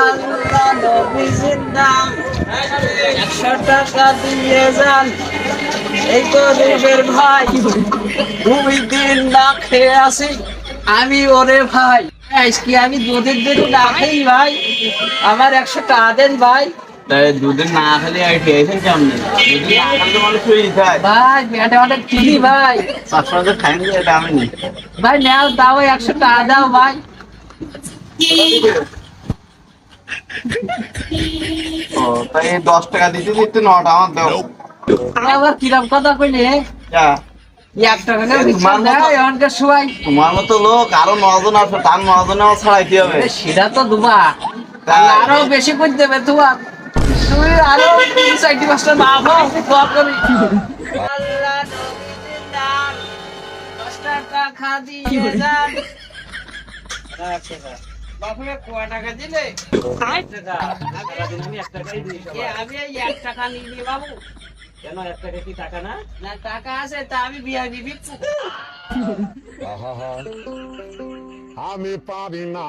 আল্লাহ নবীজির নাম একশো টাকা দিয়ে যান। এই গরিবের ভাই। দুই দিন না খেয়ে আসি। আমি ওরে ভাই। আজকে আমি দুদিন দিন না খেই ভাই? আমার একশো টাকা দেন ভাই। দুদিন না খেলে আর খেয়েছেন কেমন? ভাই পেটে অনেক খিদি ভাই। সবসময় তো খাইনি এটা আমি ভাই নাও দাও একশো টাকা দাও ভাই। ও তাই দশ টাকা দিতে দিতে নটা আমার দাও আবার কিরম কথা কইলে? তোমার মতো- লোক আরও নজন আসবে তার নজনে ছাড়াইতে হবে। সেটা তো দুবা। আরও বেশি করে দেবে তোমার তুমি আরও চারটি পাঁচটা না দোয়া করি। টাকা দিয়ে যান। বাপুরে কয় টাকা দিলে? আমি এক টাকাই দিয়েছি আমি এই এক টাকা নিয়ে নি বাবু। কেন এক টাকা কি টাকা না? না টাকা আছে তা আমি বিয়া বিবি আমি পারি না